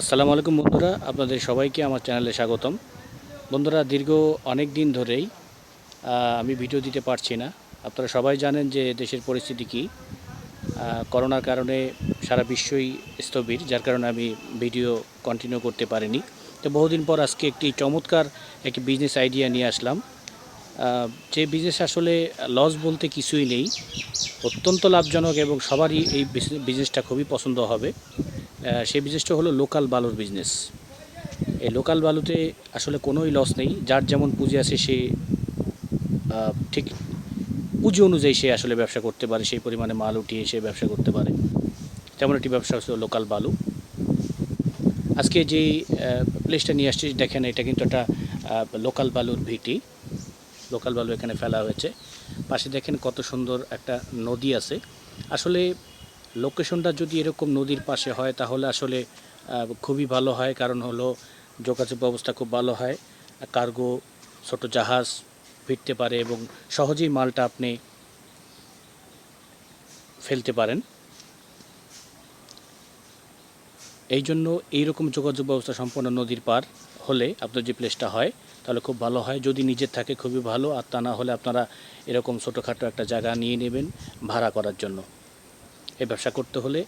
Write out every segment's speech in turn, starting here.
আসসালামু আলাইকুম বন্ধুরা, আপনাদের সবাইকে আমার চ্যানেলে স্বাগতম। বন্ধুরা, দীর্ঘ অনেক দিন ধরেই আমি ভিডিও দিতে পারছি না। আপনারা সবাই জানেন যে দেশের পরিস্থিতি কী। করোনার কারণে সারা বিশ্বই স্থবির, যার কারণে আমি ভিডিও কন্টিনিউ করতে পারিনি। তো বহুদিন পর আজকে একটি চমৎকার একটি বিজনেস আইডিয়া নিয়ে আসলাম। যে বিজনেস আসলে লস বলতে কিছুই নেই, অত্যন্ত লাভজনক এবং সবারই এই বিজনেসটা খুবই পছন্দ হবে। সেই বিজনেসটা হলো লোকাল বালুর বিজনেস। এই লোকাল বালুতে আসলে কোনোই লস নেই। যার যেমন পুঁজি আছে সে ঠিক পুঁজি অনুযায়ী সে আসলে ব্যবসা করতে পারে। সেই পরিমাণে মাল উঠিয়ে সে ব্যবসা করতে পারে। তেমন একটি ব্যবসা হচ্ছে লোকাল বালু। আজকে যেই প্লেসটা নিয়ে আসছি, দেখেন এটা কিন্তু একটা লোকাল বালুর ভিটি। লোকাল বালু এখানে ফেলা হয়েছে। পাশে দেখেন কত সুন্দর একটা নদী আছে। আসলে লোকেশনটা যদি এরকম নদীর পাশে হয়, তাহলে আসলে খুবই ভালো হয়। কারণ হলো, যোগাযোগ ব্যবস্থা খুব ভালো হয়। কার্গো, ছোট জাহাজ ফিরতে পারে এবং সহজেই মালটা আপনি ফেলতে পারেন। এই জন্য এইরকম যোগাযোগ ব্যবস্থা সম্পন্ন নদীর পার হলে আপনার যে প্লেসটা হয়, তাহলে খুব ভালো হয়। যদি নিজের থাকে, খুবই ভালো। আর তা না হলে আপনারা এরকম ছোটোখাটো একটা জায়গা নিয়ে নেবেন ভাড়া করার জন্য। এই ব্যবসা করতে হলে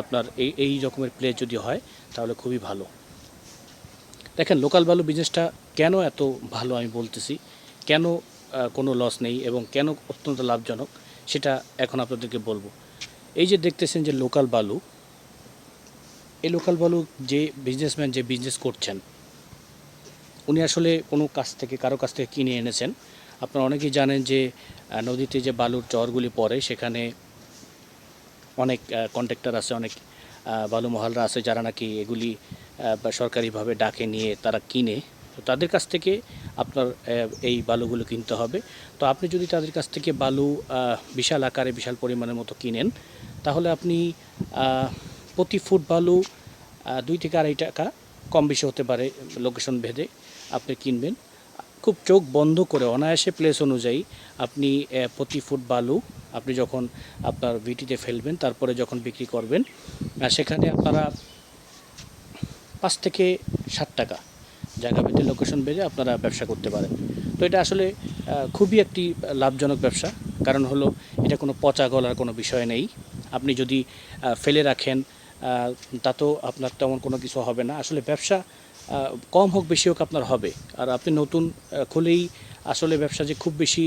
আপনার এই এই রকমের প্লেস যদি হয়, তাহলে খুবই ভালো। দেখেন লোকাল ভ্যালু বিজনেসটা কেন এত ভালো আমি বলতেছি? কেন কোনো লস নেই এবং কেন অত্যন্ত লাভজনক? সেটা এখন আপনাদেরকে বলব। এই যে দেখতেছেন যে লোকাল বালু এই লোকাল বালু যে বিজনেসম্যান যে বিজনেস করছেন, উনি আসলে কোনো কাছ থেকে, কারও কাছ থেকে কিনে এনেছেন। আপনারা অনেকেই জানেন যে নদীতে যে বালুর চরগুলি পড়ে, সেখানে অনেক কন্ট্রাক্টর আছে অনেক আহ, বালু মহালরা আছে যারা নাকি এগুলি সরকারিভাবে ডাকে নিয়ে তারা কিনে। তো তাদের কাছ থেকে আপনার এই বালুগুলো কিনতে হবে। তো আপনি যদি তাদের কাছ থেকে বালু বিশাল আকারে বিশাল পরিমাণের মতো কিনেন তাহলে আপনি প্রতি ফুট বালু দুই থেকে আড়াই টাকা কম বেশি হতে পারে লোকেশন ভেদে আপনি কিনবেন। খুব চোখ বন্ধ করে অনায়াসে প্লেস অনুযায়ী আপনি প্রতি ফুট বালু আপনি যখন আপনার ভিটিতে ফেলবেন তারপরে যখন বিক্রি করবেন সেখানে আপনারা পাঁচ থেকে ষাট টাকা জায়গা ভেদে লোকেশন বেঁধে আপনারা ব্যবসা করতে পারেন। তো এটা আসলে খুবই একটি লাভজনক ব্যবসা। কারণ হলো এটা কোনো পচা গলার কোনো বিষয় নেই। আপনি যদি ফেলে রাখেন আহ, তাতেও আপনার তেমন কোনো কিছু হবে না। আসলে ব্যবসা কম হোক বেশি হোক আপনার হবে। আর আপনি নতুন খুলেই আসলে ব্যবসা যে খুব বেশি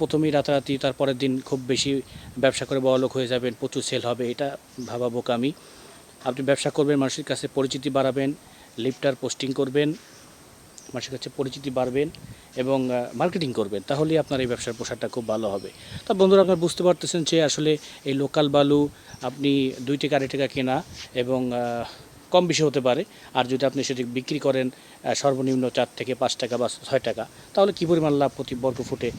প্রথমেই রাতারাতি, তারপরের দিন খুব বেশি ব্যবসা করে বড়লোক হয়ে যাবেন, প্রচুর সেল হবে, এটা ভাবা বোকামি আপনি ব্যবসা করবেন, মানুষের কাছে পরিচিতি বাড়াবেন, লিফটার পোস্টিং করবেন, মানুষের কাছে পরিচিতি বাড়বেন এবং মার্কেটিং করবেন, তাহলেই আপনার এই ব্যবসার প্রসারটা খুব ভালো হবে। তা বন্ধুরা, আপনারা বুঝতে পারতেছেন যে আসলে এই লোকাল বালু, আপনি দুই টাকা আড়াই টাকা কেনা এবং কম বেশি হতে পারে। আর যদি আপনি সেটি বিক্রি করেন সর্বনিম্ন চার থেকে পাঁচ টাকা বা ছয় টাকা, তাহলে কী পরিমাণ লাভ প্রতি বর্গ ফুটে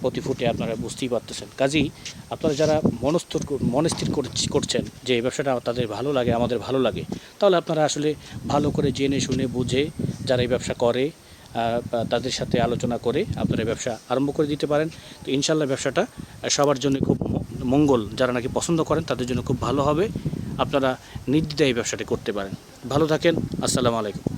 প্রতি ফুটে আপনারা বুঝতেই পারতেছেন। কাজেই আপনারা যারা মনস্থির মনস্থির করছ- করছেন যে এই ব্যবসাটা তাদের ভালো লাগে, আমাদের ভালো লাগে, তাহলে আপনারা আসলে ভালো করে জেনে শুনে বুঝে যারা এই ব্যবসা করে তাদের সাথে আলোচনা করে আপনারা ব্যবসা আরম্ভ করে দিতে পারেন। তো ইনশাল্লাহ ব্যবসাটা সবার জন্য খুব মঙ্গল। যারা নাকি পছন্দ করেন তাদের জন্য খুব ভালো হবে। আপনারা নির্দ্বিধায় এই ব্যবসাটি করতে পারেন। ভালো থাকেন আসসালামু আলাইকুম।